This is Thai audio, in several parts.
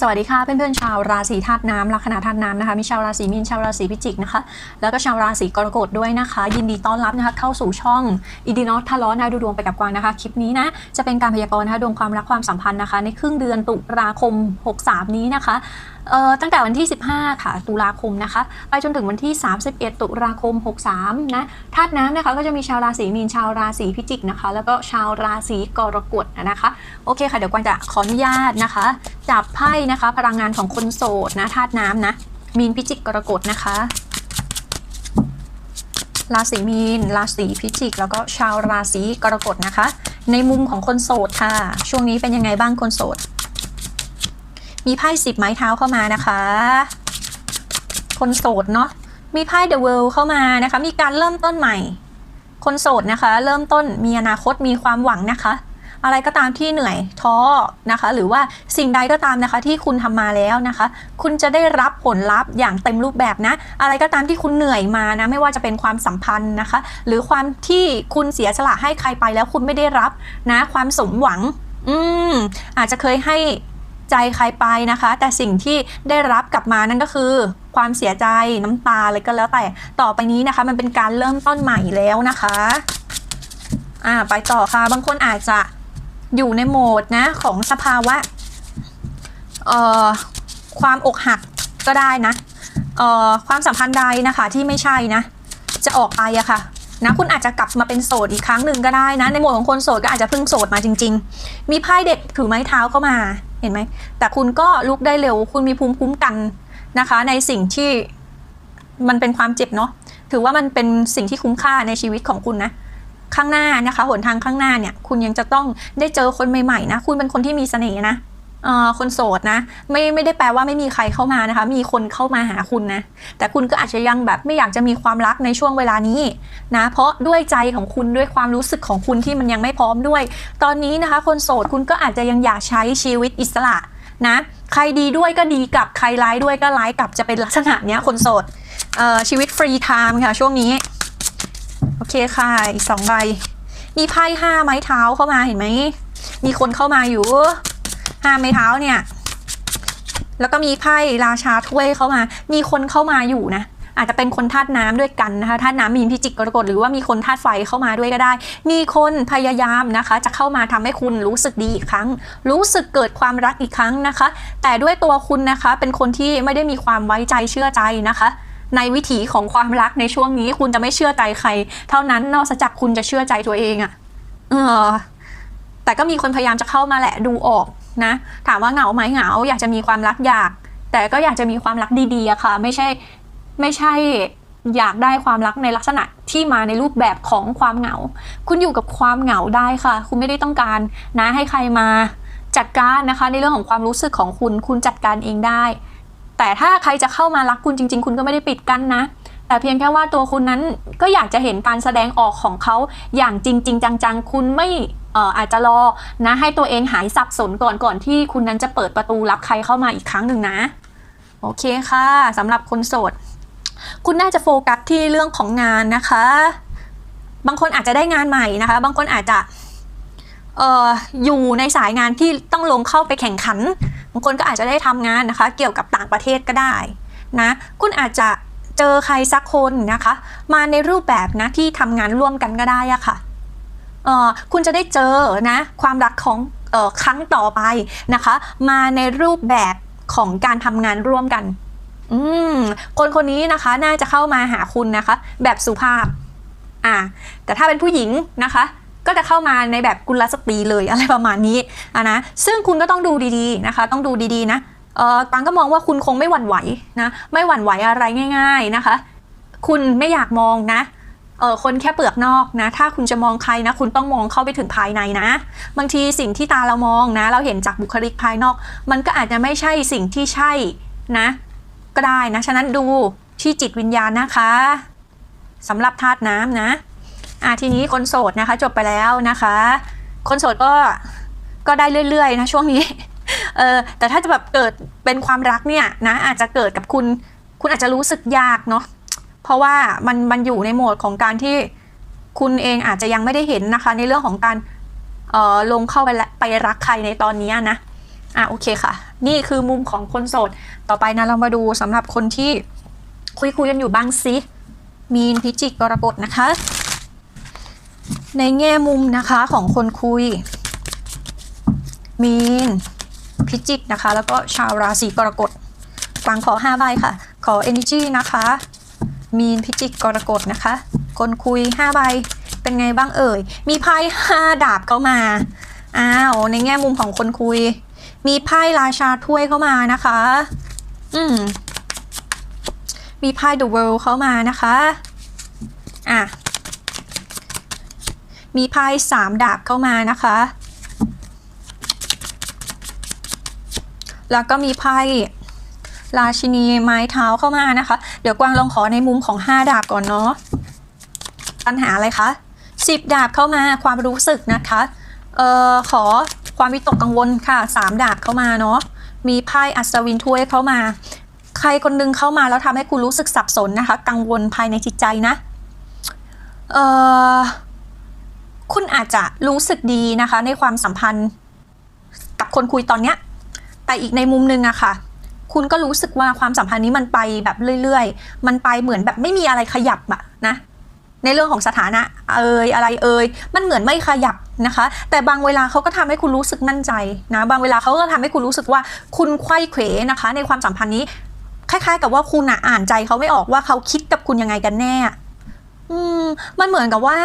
สวัสดีค่ะเพื่อนๆชาวราศีธาตุน้ำลัคนาธาตุน้ำนะคะมีชาวราศีมีนชาวราศีพิจิกนะคะ แล้วก็ชาวราศีกรกฎด้วยนะคะ ยินดีต้อนรับนะคะเข้าสู่ช่องอินดีนอตทะเลาะนะดูดวงไปกับกวางนะคะ คลิปนี้นะจะเป็นการพยากรณ์นะคะดวงความรักความสัมพันธ์นะคะ ในครึ่งเดือนตุลาคม 63 นี้นะคะ ตั้งแต่วันที่ 15 ค่ะตุลาคมนะคะ ไปจนถึงวันที่ 31 ตุลาคม 63 นะธาตุน้ำนะคะก็จะมีชาวราศีมีนชาวราศีพิจิกนะคะ แล้วก็ชาวราศีกรกฎนะคะ โอเคค่ะ เดี๋ยวกวางจะขออนุญาตนะคะ จับไพ่นะคะ พลังงานของคนโสดนะธาตุน้ำนะมีนพิจิกกรกฎนะคะราศีมีน ราศีพิจิก แล้วก็ชาวราศีกรกฎนะคะ ในมุมของคนโสดค่ะ ช่วงนี้เป็นยังไงบ้างคนโสด มีไพ่สิบไม้เท้าเข้ามานะคะ คนโสดเนาะมีไพ่ The World เข้ามานะคะ มีการเริ่มต้นใหม่ คนโสดนะคะ เริ่มต้นมีอนาคตมีความหวังนะคะ อะไรก็ตามที่เหนื่อยท้อนะคะ หรือว่าสิ่งใดก็ตามนะคะ ที่คุณทำมาแล้วนะคะ คุณจะได้รับผลลัพธ์อย่างเต็มรูปแบบนะ อะไรก็ตามที่คุณเหนื่อยมานะ ไม่ว่าจะเป็นความสัมพันธ์นะคะ หรือความที่คุณเสียสละให้ใครไปแล้วคุณไม่ได้รับนะ ความสมหวัง อืมอาจจะเคยให้ ใจใครไปนะคะ แต่สิ่งที่ได้รับกลับมานั่นก็คือความเสียใจน้ำตาอะไรก็แล้วแต่ต่อไปนี้นะคะ มันเป็นการเริ่มต้นใหม่แล้วนะคะอ่าไปต่อค่ะบางคนอาจจะอยู่ในโหมดนะของสภาวะเอ่อความอกหักก็ได้นะเอ่อความสัมพันธ์ใดนะคะที่ไม่ใช่นะ จะออกไปอะค่ะนะคุณอาจจะกลับมาเป็นโสดอีกครั้งหนึ่งก็ได้นะ ในโหมดของคนโสดก็อาจจะเพิ่งโสดมาจริง ๆ มีไพ่เด็กถือไม้เท้าเข้ามา เห็นไหม แต่คุณก็ลุกได้เร็ว คุณมีภูมิคุ้มกันนะคะ ในสิ่งที่มันเป็นความเจ็บเนาะ ถือว่ามันเป็นสิ่งที่คุ้มค่าในชีวิตของคุณนะ ข้างหน้านะคะ หนทางข้างหน้าเนี่ย คุณยังจะต้องได้เจอคนใหม่ๆนะ คุณเป็นคนที่มีเสน่ห์นะ คนโสดนะ ไม่ไม่ได้แปลว่าไม่มีใครเข้ามานะคะ มีคนเข้ามาหาคุณนะ แต่คุณก็อาจจะยังแบบไม่อยากจะมีความรักในช่วงเวลานี้นะ เพราะด้วยใจของคุณด้วยความรู้สึกของคุณที่มันยังไม่พร้อมด้วย ตอนนี้นะคะ คนโสดคุณก็อาจจะยังอยากใช้ชีวิตอิสระนะ ใครดีด้วยก็ดีกลับใครร้ายด้วยก็ร้ายกลับจะเป็นลักษณะเนี้ยคนโสดชีวิตฟรีไทม์ค่ะช่วงนี้ โอเคค่ะอีกสองใบมีไพ่ห้าไม้เท้าเข้ามาเห็นไหมมีคนเข้ามาอยู่ ห้าไม้เท้าเนี่ย แล้วก็มีไพ่ราชาถ้วยเข้ามา มีคนเข้ามาอยู่นะอาจจะเป็นคนธาตุน้ำด้วยกันนะคะธาตุน้ำมีนพิจิกกรกฎหรือว่ามีคนธาตุไฟเข้ามาด้วยก็ได้ มีคนพยายามนะคะ จะเข้ามาทำให้คุณรู้สึกดีอีกครั้ง รู้สึกเกิดความรักอีกครั้งนะคะ แต่ด้วยตัวคุณนะคะ เป็นคนที่ไม่ได้มีความไว้ใจเชื่อใจนะคะ ในวิถีของความรักในช่วงนี้คุณจะไม่เชื่อใจใคร เท่านั้นนอกจากคุณจะเชื่อใจตัวเองอะเออแต่ก็มีคนพยายามจะเข้ามาแหละดูออก นะถามว่าเหงาไหมเหงา อยากจะมีความรักอยาก แต่ก็อยากจะมีความรักดีๆอะค่ะ ไม่ใช่ไม่ใช่อยากได้ความรักในลักษณะที่มาในรูปแบบของความเหงา คุณอยู่กับความเหงาได้ค่ะ คุณไม่ได้ต้องการนะให้ใครมาจัดการนะคะในเรื่องของความรู้สึกของคุณ คุณจัดการเองได้ แต่ถ้าใครจะเข้ามารักคุณจริง ๆ คุณก็ไม่ได้ปิดกั้นนะ แต่เพียงแค่ว่าตัวคุณนั้นก็อยากจะเห็นการแสดงออกของเขาอย่างจริง ๆ จังๆ คุณไม่ เอ่ออาจจะรอนะให้ตัวเองหายสับสนก่อนก่อนที่คุณนั้นจะเปิดประตูรับใครเข้ามาอีกครั้งหนึ่งนะ โอเคค่ะสำหรับคนโสด คุณน่าจะโฟกัสที่เรื่องของงานนะคะ บางคนอาจจะได้งานใหม่นะคะ บางคนอาจจะเอ่ออยู่ในสายงานที่ต้องลงเข้าไปแข่งขันบางคนก็อาจจะได้ทำงานนะคะ เกี่ยวกับต่างประเทศก็ได้นะ คุณอาจจะเจอใครสักคนนะคะ มาในรูปแบบนะที่ทำงานร่วมกันก็ได้อะค่ะเอ่อ คุณจะได้เจอนะความรักของออครั้งต่อไปนะคะ มาในรูปแบบของการทำงานร่วมกันอืมคนคนนี้นะคะน่าจะเข้ามาหาคุณนะคะ แบบสุภาพอ่าแต่ถ้าเป็นผู้หญิงนะคะ ก็จะเข้ามาในแบบกุลสตรีเลยอะไรประมาณนี้อะนะซึ่งคุณก็ต้องดูดีๆนะคะ ต้องดูดีๆนะเออปังก็มองว่าคุณคงไม่หวั่นไหวนะไม่หวั่นไหวอะไรง่าย ๆนะคะ คุณไม่อยากมองนะ เออคนแค่เปลือกนอกนะ ถ้าคุณจะมองใครนะ คุณต้องมองเข้าไปถึงภายในนะ บางทีสิ่งที่ตาเรามองนะ เราเห็นจากบุคลิกภายนอก มันก็อาจจะไม่ใช่สิ่งที่ใช่นะ ก็ได้นะ ฉะนั้นดูที่จิตวิญญาณนะคะสำหรับธาตุน้ำนะอะทีนี้คนโสดนะคะ จบไปแล้วนะคะ คนโสดก็ก็ได้เรื่อยๆนะช่วงนี้เออแต่ถ้าจะแบบเกิดเป็นความรักเนี่ยนะอาจจะเกิดกับคุณ คุณอาจจะรู้สึกยากเนาะ เพราะว่ามันมันอยู่ในโหมดของการที่คุณเองอาจจะยังไม่ได้เห็นนะคะ ในเรื่องของการเอ่อลงเข้าไปละไปรักใครในตอนนี้นะอะโอเคค่ะ นี่คือมุมของคนโสด ต่อไปนะเรามาดูสำหรับคนที่คุยคุยกันอยู่บ้างสิมีนพิจิกกรกฎนะคะ ในแง่มุมนะคะของคนคุย มีนพิจิกนะคะ แล้วก็ชาวราศีกรกฎกวางขอ5ใบค่ะ ขอ energy นะคะ มีนพิจิกกรกฎนะคะคนคุย5ใบเป็นไงบ้างเอ่ย มีไพ่5ดาบเข้ามาอ้าวในแง่มุมของคนคุย มีไพ่ราชาถ้วยเข้ามานะคะ อืมมีไพ่ The World เข้ามานะคะ อะ มีไพ่สามดาบเข้ามานะคะ แล้วก็มีไพ่ ราชินีไม้เท้าเข้ามานะคะ เดี๋ยวกวางลองขอในมุมของ 5 ดาบก่อนเนาะปัญหาอะไรคะ10 ดาบเข้ามาความรู้สึกนะคะเอ่อขอความวิตกกังวลค่ะ 3 ดาบเข้ามาเนาะมีไพ่อัศวินถ้วยเข้ามา ใครคนหนึงเข้ามาแล้วทำให้คุณรู้สึกสับสนนะคะ กังวลภายในจิตใจนะเอ่อคุณอาจจะรู้สึกดีนะคะ ในความสัมพันธ์กับคนคุยตอนเนี้ย แต่อีกในมุมหนึงอะค่ะ คุณก็รู้สึกว่าความสัมพันธ์นี้มันไปแบบเรื่อย ๆ มันไปเหมือนแบบไม่มีอะไรขยับอะนะในเรื่องของสถานะเอ่ยอะไรเอ่ยมันเหมือนไม่ขยับนะคะ แต่บางเวลาเขาก็ทำให้คุณรู้สึกมั่นใจนะบางเวลาเขาก็ทำให้คุณรู้สึกว่าคุณไขว้เขวนะคะ ในความสัมพันธ์นี้ คล้าย ๆ กับว่าคุณอ่านใจเขาไม่ออกว่าเขาคิดกับคุณยังไงกันแน่ อืมมันเหมือนกับว่า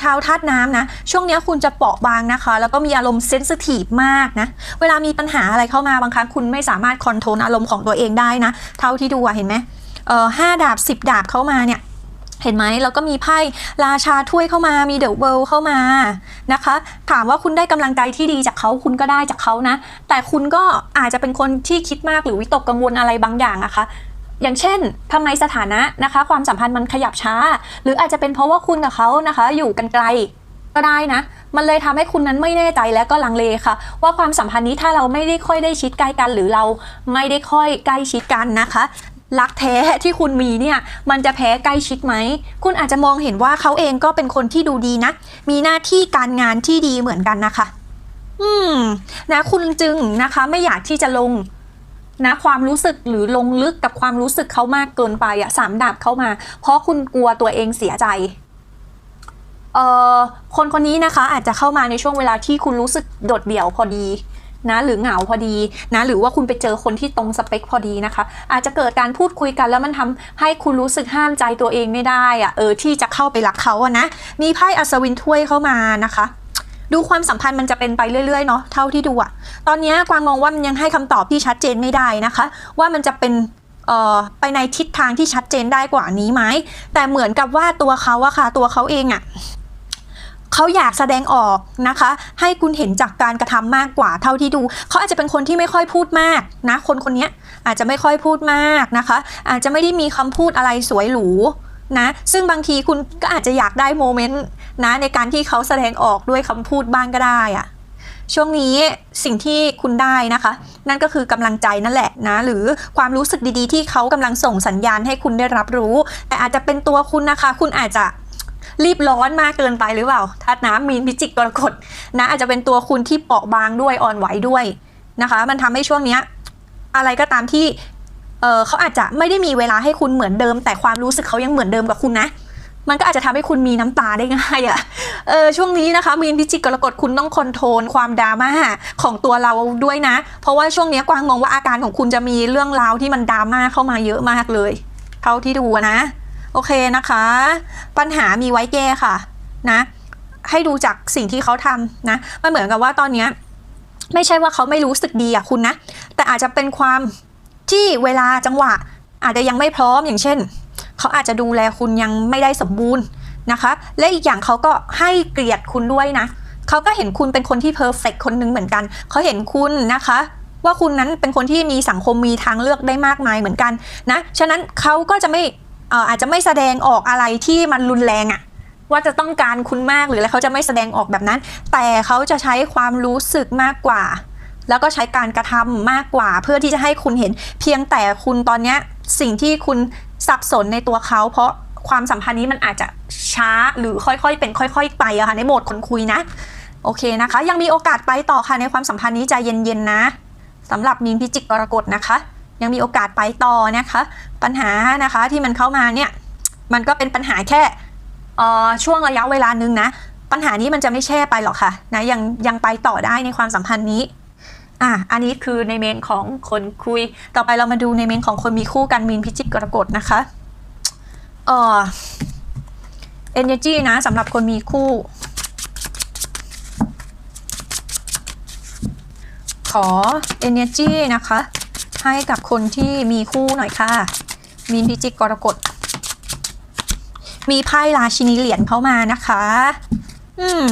ชาวธาตุน้ำนะ ช่วงนี้คุณจะเปราะบางนะคะ แล้วก็มีอารมณ์เซนซิทีฟมากนะ เวลามีปัญหาอะไรเข้ามาบางครั้งคุณไม่สามารถคอนโทรลอารมณ์ของตัวเองได้นะ เท่าที่ดูเห็นไหมเออห้าดาบสิบดาบเข้ามาเนี่ยเห็นไหมแล้วก็มีไพ่ราชาถ้วยเข้ามามีเดอะเวิลเข้ามานะคะ ถามว่าคุณได้กำลังใจที่ดีจากเขาคุณก็ได้จากเขานะ แต่คุณก็อาจจะเป็นคนที่คิดมากหรือวิตกกังวลอะไรบางอย่างอะคะ อย่างเช่นทำไมสถานะนะคะ ความสัมพันธ์มันขยับช้า หรืออาจจะเป็นเพราะว่าคุณกับเขานะคะ อยู่กันไกลก็ได้นะ มันเลยทำให้คุณนั้นไม่แน่ใจและก็ลังเลค่ะ ว่าความสัมพันธ์นี้ถ้าเราไม่ได้ค่อยได้ชิดใกล้กัน หรือเราไม่ได้ค่อยใกล้ชิดกันนะคะรักแท้ที่คุณมีเนี่ยมันจะแพ้ใกล้ชิดไหม คุณอาจจะมองเห็นว่าเขาเองก็เป็นคนที่ดูดีนะ มีหน้าที่การงานที่ดีเหมือนกันนะคะ อืม นะคุณจึงนะคะ ไม่อยากที่จะลง นะความรู้สึกหรือลงลึกกับความรู้สึกเขามากเกินไปอะสามดาบเข้ามา เพราะคุณกลัวตัวเองเสียใจเอ่อคนคนนี้นะคะอาจจะเข้ามาในช่วงเวลาที่คุณรู้สึกโดดเดี่ยวพอดีนะหรือเหงาพอดีนะหรือว่าคุณไปเจอคนที่ตรงสเปคพอดีนะคะ อาจจะเกิดการพูดคุยกันแล้วมันทำให้คุณรู้สึกห้ามใจตัวเองไม่ได้อะเออที่จะเข้าไปรักเขาอะนะมีไพ่อัศวินถ้วยเข้ามานะคะ ดูความสัมพันธ์มันจะเป็นไปเรื่อยๆเนาะเท่าที่ดูอะตอนนี้กวางมองว่ามันยังให้คำตอบที่ชัดเจนไม่ได้นะคะ ว่ามันจะเป็นไปในทิศทางที่ชัดเจนได้กว่านี้ไหมแต่เหมือนกับว่าตัวเขาอะค่ะตัวเขาเองอะเขาอยากแสดงออกนะคะ ให้คุณเห็นจากการกระทำมากกว่าเท่าที่ดู เขาอาจจะเป็นคนที่ไม่ค่อยพูดมากนะ คนคนนี้อาจจะไม่ค่อยพูดมากนะคะ อาจจะไม่ได้มีคำพูดอะไรสวยหรูนะ ซึ่งบางทีคุณก็อาจจะอยากได้โมเมนต์ นะในการที่เขาแสดงออกด้วยคำพูดบ้างก็ได้อะช่วงนี้สิ่งที่คุณได้นะคะ นั่นก็คือกำลังใจนั่นแหละนะ หรือความรู้สึกดีๆ ที่เขากำลังส่งสัญญาณให้คุณได้รับรู้ แต่อาจจะเป็นตัวคุณนะคะ คุณอาจจะรีบร้อนมากเกินไปหรือเปล่าธาตุน้ำมีนพิจิกกรกฎนะ อาจจะเป็นตัวคุณที่เปราะบางด้วยอ่อนไหวด้วยนะคะ มันทำให้ช่วงเนี้ยอะไรก็ตามที่เเขาอาจจะไม่ได้มีเวลาให้คุณเหมือนเดิม แต่ความรู้สึกเขายังเหมือนเดิมกับคุณนะ มันก็อาจจะทำให้คุณมีน้ำตาได้ง่ายอะ่ะเออช่วงนี้นะคะมีนพิจิกกรกฎคุณต้องคอนโทรลความดราม่าของตัวเราด้วยนะ เพราะว่าช่วงนี้กวางมองว่าอาการของคุณจะมีเรื่องราวที่มันดราม่าเข้ามาเยอะมากเลย เท่าที่ดูนะ โอเคนะคะ ปัญหามีไว้แก้ค่ะนะให้ดูจากสิ่งที่เขาทำนะมันเหมือนกับว่าตอนเนี้ยไม่ใช่ว่าเขาไม่รู้สึกดีอะคุณนะ แต่อาจจะเป็นความที่เวลาจังหวะ อาจจะยังไม่พร้อมอย่างเช่น เขาอาจจะดูแลคุณยังไม่ได้สมบูรณ์นะคะ และอีกอย่างเขาก็ให้เกียรติคุณด้วยนะเขาก็เห็นคุณเป็นคนที่เพอร์เฟกคนหนึงเหมือนกัน เขาเห็นคุณนะคะว่าคุณนั้นเป็นคนที่มีสังคมมีทางเลือกได้มากมายเหมือนกันนะ ฉะนั้นเขาก็จะไม่เอ่อาจจะไม่แสดงออกอะไรที่มันรุนแรงอะว่าจะต้องการคุณมากหรืออะไรเขาจะไม่แสดงออกแบบนั้น แต่เขาจะใช้ความรู้สึกมากกว่า แล้วก็ใช้การกระทำมากกว่า เพื่อที่จะให้คุณเห็น เพียงแต่คุณตอนเนี้ยสิ่งที่คุณ สับสนในตัวเขาเพราะความสัมพันธ์นี้มันอาจจะช้าหรือค่อยๆ เป็นค่อย ๆ ไปอะค่ะในโหมดคนคุยนะโอเคนะคะ ยังมีโอกาสไปต่อค่ะในความสัมพันธ์นี้ใจเย็นๆนะสำหรับมีนพิจิกกรกฎนะคะ ยังมีโอกาสไปต่อนะคะ ปัญหานะคะที่มันเข้ามาเนี่ยมันก็เป็นปัญหาแค่ออช่วงระยะเวลานึงนะ ปัญหานี้มันจะไม่แช่ไปหรอกค่ะนะยังยังไปต่อได้ในความสัมพันธ์นี้ อะ อันนี้คือในเมนของคนคุย ต่อไปเรามาดูในเมนของคนมีคู่กันมีนพิจิกกรกฎนะคะเอ่อ energy นะสำหรับคนมีคู่ ขอ energy นะคะ ให้กับคนที่มีคู่หน่อยค่ะ มีนพิจิกกรกฎ มีไพ่ราชินีเหรียญเข้ามานะคะ อืม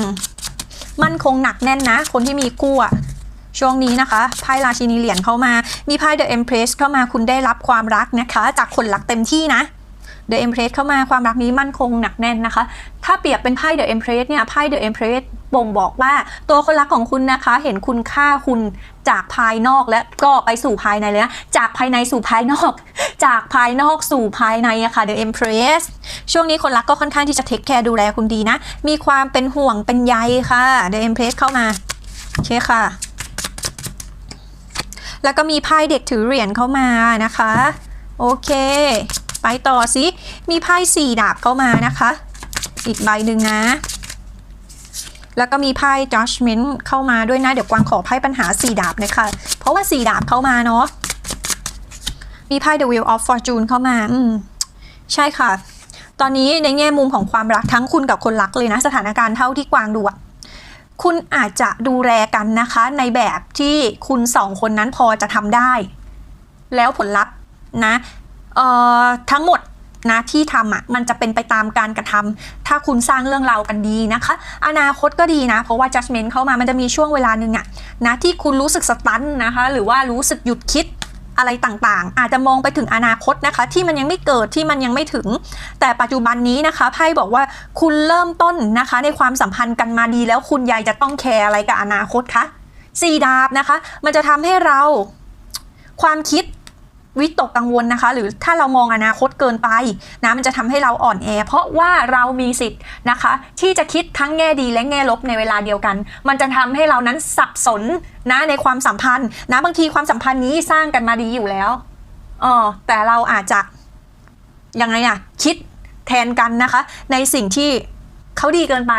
มั่นคงหนักแน่นนะ คนที่มีคู่อะ ช่วงนี้นะคะไพ่ราชินีเหรียญเข้ามา มีไพ่ The Empress เข้ามาคุณได้รับความรักนะคะ จากคนรักเต็มที่นะ The Empress เข้ามาความรักนี้มั่นคงหนักแน่นนะคะ ถ้าเปรียบเป็นไพ่ The Empress เนี่ยไพ่ The Empress บ่งบอกว่าตัวคนรักของคุณนะคะ เห็นคุณค่าคุณจากภายนอกและก็ไปสู่ภายในเลยนะ จากภายในสู่ภายนอก จากภายนอกสู่ภายในอะค่ะ The Empress ช่วงนี้คนรักก็ค่อนข้างที่จะเทคแคร์ดูแลคุณดีนะ มีความเป็นห่วงเป็นใยค่ะ The Empress เข้ามาโอเคค่ะ แล้วก็มีไพ่เด็กถือเหรียญเข้ามานะคะ โอเค ไปต่อสิ มีไพ่สี่ดาบเข้ามานะคะ อีกใบหนึ่งนะ แล้วก็มีไพ่ judgment เข้ามาด้วยนะ เดี๋ยวกวางขอไพ่ปัญหาสี่ดาบเลยค่ะเพราะว่าสี่ดาบเข้ามาเนาะ มีไพ่ the wheel of fortune เข้ามา อืม ใช่ค่ะ ตอนนี้ในแง่มุมของความรักทั้งคุณกับคนรักเลยนะ สถานการณ์เท่าที่กวางดูอะ คุณอาจจะดูแลกันนะคะ ในแบบที่คุณสองคนนั้นพอจะทำได้ แล้วผลลัพธ์นะทั้งหมดนะที่ทำอะมันจะเป็นไปตามการกระทำถ้าคุณสร้างเรื่องราวกันดีนะคะ อนาคตก็ดีนะ เพราะว่า judgment เข้ามามันจะมีช่วงเวลาหนึ่งอะนะที่คุณรู้สึกสตันนะคะ หรือว่ารู้สึกหยุดคิด อะไรต่างๆ อาจจะมองไปถึงอนาคตนะคะ ที่มันยังไม่เกิดที่มันยังไม่ถึง แต่ปัจจุบันนี้นะคะไพ่บอกว่าคุณเริ่มต้นนะคะ ในความสัมพันธ์กันมาดี แล้วคุณยายจะต้องแคร์อะไรกับอนาคตคะสี่ดาบนะคะ มันจะทำให้เราความคิด วิตกกังวลนะคะ หรือถ้าเรามองอนาคตเกินไปนะมันจะทำให้เราอ่อนแอ เพราะว่าเรามีสิทธิ์นะคะ ที่จะคิดทั้งแง่ดีและแง่ลบในเวลาเดียวกัน มันจะทำให้เรานั้นสับสนนะในความสัมพันธ์นะบางทีความสัมพันธ์นี้สร้างกันมาดีอยู่แล้วเออแต่เราอาจจะยังไงอะคิดแทนกันนะคะ ในสิ่งที่เขาดีเกินไป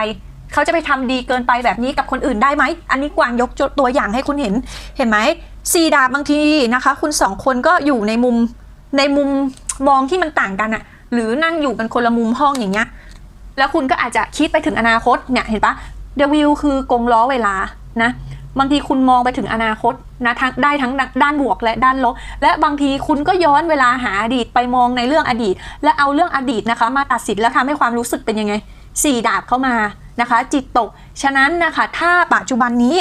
เขาจะไปทำดีเกินไปแบบนี้กับคนอื่นได้ไหม อันนี้กวางยกตัวอย่างให้คุณเห็น เห็นไหม สี่ดาบบางทีนะคะ คุณสองคนก็อยู่ในมุมในมุมมองที่มันต่างกันอะหรือนั่งอยู่กันคนละมุมห้องอย่างเงี้ย แล้วคุณก็อาจจะคิดไปถึงอนาคตเนี่ยเห็นปะเดวิลคือกงล้อเวลานะบางทีคุณมองไปถึงอนาคตนะทั้งได้ทั้งด้านบวกและด้านลบ และบางทีคุณก็ย้อนเวลาหาอดีตไปมองในเรื่องอดีต และเอาเรื่องอดีตนะคะ มาตัดสินแล้วทำให้ความรู้สึกเป็นยังไงสี่ดาบเข้ามานะคะ จิตตก ฉะนั้นนะคะ ถ้าปัจจุบันนี้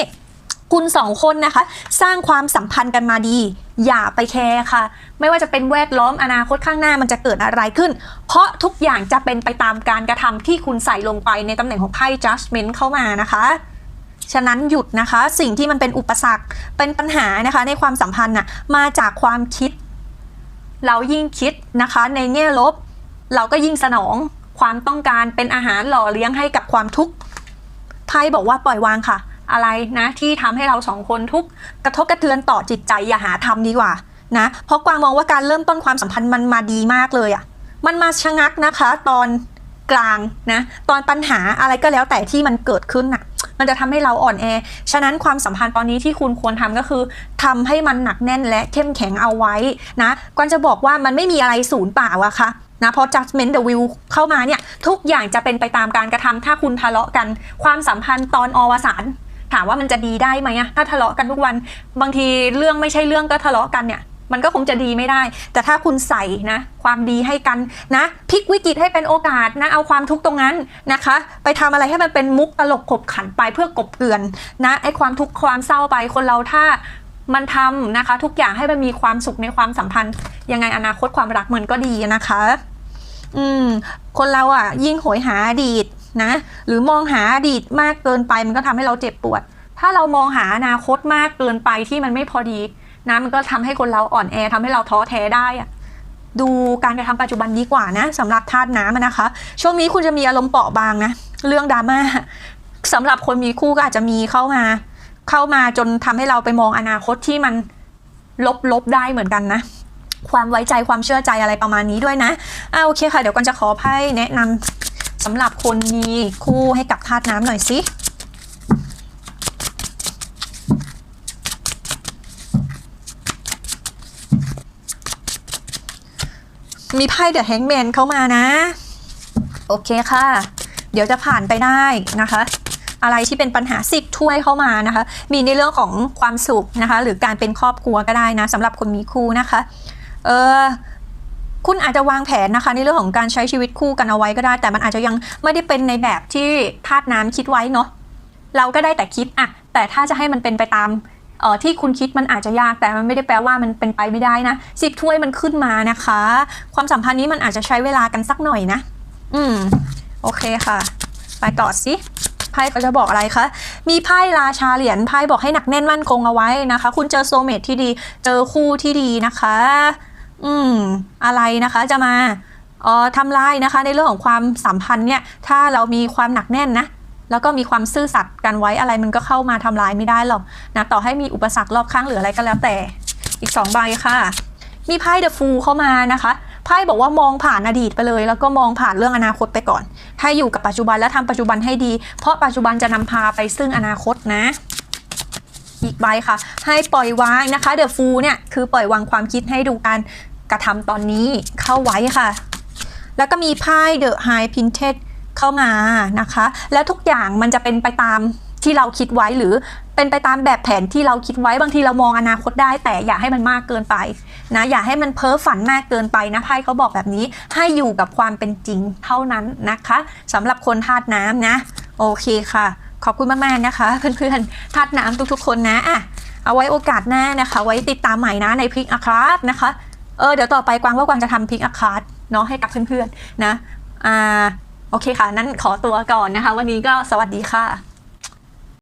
คุณสองคนนะคะ สร้างความสัมพันธ์กันมาดี อย่าไปแคร์ค่ะ ไม่ว่าจะเป็นแวดล้อมอนาคตข้างหน้ามันจะเกิดอะไรขึ้น เพราะทุกอย่างจะเป็นไปตามการกระทำที่คุณใส่ลงไปในตำแหน่งของไพ่ judgment เข้ามานะคะฉะนั้นหยุดนะคะสิ่งที่มันเป็นอุปสรรคเป็นปัญหานะคะในความสัมพันธ์น่ะมาจากความคิด เรายิ่งคิดนะคะในแง่ลบ เราก็ยิ่งสนองความต้องการเป็นอาหารหล่อเลี้ยงให้กับความทุกข์ไพ่บอกว่าปล่อยวางค่ะ อะไรนะที่ทำให้เราสองคนทุกกระทบกระเทือนต่อจิตใจอย่าหาทำดีกว่านะเพราะกวางมองว่าการเริ่มต้นความสัมพันธ์มันมาดีมากเลยอะ่ะมันมาชะงักนะคะ ตอนกลางนะตอนปัญหาอะไรก็แล้วแต่ที่มันเกิดขึ้นน่ะ มันจะทำให้เราอ่อนแอ ฉะนั้นความสัมพันธ์ตอนนี้ที่คุณควรทำก็คือทำให้มันหนักแน่นและเข้มแข็งเอาไว้นะกวางจะบอกว่ามันไม่มีอะไรศูนย์เปล่าอะค่ะนะพอ judgment the will เข้ามาเนี่ย ทุกอย่างจะเป็นไปตามการกระทำถ้าคุณทะเลาะกัน ความสัมพันธ์ตอนอวสาน ถามว่ามันจะดีได้ไหมอะถ้าทะเลาะกันทุกวัน บางทีเรื่องไม่ใช่เรื่องก็ทะเลาะกันเนี่ย มันก็คงจะดีไม่ได้ แต่ถ้าคุณใส่นะ ความดีให้กันนะพลิกวิกฤตให้เป็นโอกาสนะ เอาความทุกข์ตรงนั้นนะคะ ไปทำอะไรให้มันเป็นมุกตลกขบขันไปเพื่อกบเกลื่อนนะไอ้ความทุกข์ความเศร้าไปคนเราถ้ามันทำนะคะ ทุกอย่างให้มันมีความสุขในความสัมพันธ์ ยังไงอนาคตความรักมันก็ดีนะคะ อืม คนเราอะ ยิ่งโหยหาอดีต นะ หรือมองหาอดีตมากเกินไปมันก็ทำให้เราเจ็บปวด ถ้าเรามองหาอนาคตมากเกินไปที่มันไม่พอดีนะมันก็ทำให้คนเราอ่อนแอทำให้เราท้อแท้ได้อะดูการกระทำปัจจุบันดีกว่านะสำหรับธาตุน้ำอะนะคะ ช่วงนี้คุณจะมีอารมณ์เปราะบางนะ เรื่องดราม่าสำหรับคนมีคู่ก็อาจจะมีเข้ามา เข้ามาจนทำให้เราไปมองอนาคตที่มันลบๆได้เหมือนกันนะความไว้ใจความเชื่อใจอะไรประมาณนี้ด้วยนะอ่าโอเคค่ะ เดี๋ยวกันจะขอไพ่แนะนำ สำหรับคนมีคู่ให้กับธาตุน้ำหน่อยสิมีไพ่เดอะแฮงแมนเข้ามานะ โอเคค่ะ เดี๋ยวจะผ่านไปได้นะคะ อะไรที่เป็นปัญหาสิบถ้วยเข้ามานะคะ มีในเรื่องของความสุขนะคะ หรือการเป็นครอบครัวก็ได้นะสำหรับคนมีคู่นะคะ เออ คุณอาจจะวางแผนนะคะ ในเรื่องของการใช้ชีวิตคู่กันเอาไว้ก็ได้ แต่มันอาจจะยังไม่ได้เป็นในแบบที่ธาตุน้ำคิดไว้เนาะเราก็ได้แต่คิดอะแต่ถ้าจะให้มันเป็นไปตามเออที่คุณคิดมันอาจจะยากแต่มันไม่ได้แปลว่ามันเป็นไปไม่ได้นะสิบถ้วยมันขึ้นมานะคะ ความสัมพันธ์นี้มันอาจจะใช้เวลากันสักหน่อยนะ อืมโอเคค่ะ ไปต่อสิไพ่เขาจะบอกอะไรคะ มีไพ่ราชาเหรียญไพ่บอกให้หนักแน่นมั่นคงเอาไว้นะคะ คุณเจอโซเมทที่ดี เจอคู่ที่ดีนะคะ อืม อะไรนะคะจะมาเออทำลายนะคะในเรื่องของความสัมพันธ์เนี่ย ถ้าเรามีความหนักแน่นนะ แล้วก็มีความซื่อสัตย์กันไว้อะไรมันก็เข้ามาทำลายไม่ได้หรอกนะต่อให้มีอุปสรรครอบข้างหรืออะไรก็แล้วแต่ อีกสองใบค่ะ มีไพ่เดอะฟูเข้ามานะคะไพ่บอกว่ามองผ่านอดีตไปเลย แล้วก็มองผ่านเรื่องอนาคตไปก่อน ให้อยู่กับปัจจุบันและทำปัจจุบันให้ดี เพราะปัจจุบันจะนำพาไปซึ่งอนาคตนะ อีกใบค่ะ ให้ปล่อยวางนะคะเดอะฟูเนี่ยคือปล่อยวางความคิดให้ดูการกระทำตอนนี้เข้าไว้ค่ะ แล้วก็มีไพ่เดอะไฮพินเทสเข้ามานะคะ แล้วทุกอย่างมันจะเป็นไปตามที่เราคิดไว้หรือเป็นไปตามแบบแผนที่เราคิดไว้บางทีเรามองอนาคตได้ แต่อย่าให้มันมากเกินไปนะอย่าให้มันเพ้อฝันมากเกินไปนะไพ่เขาบอกแบบนี้ให้อยู่กับความเป็นจริงเท่านั้นนะคะสำหรับคนธาตุน้ำนะ โอเคค่ะ ขอบคุณมากๆนะคะ เพื่อนๆทัดน้ำทุกๆ คนนะอะเอาไว้โอกาสหน้านะคะ ไว้ติดตามใหม่นะในพิกอาคาร์นะคะเออเดี๋ยวต่อไปกวางว่ากวางจะทำพิกอาคาร์เนาะให้กับเพื่อนๆนะอ่าโอเคค่ะ นั้นขอตัวก่อนนะคะ วันนี้ก็สวัสดีค่ะ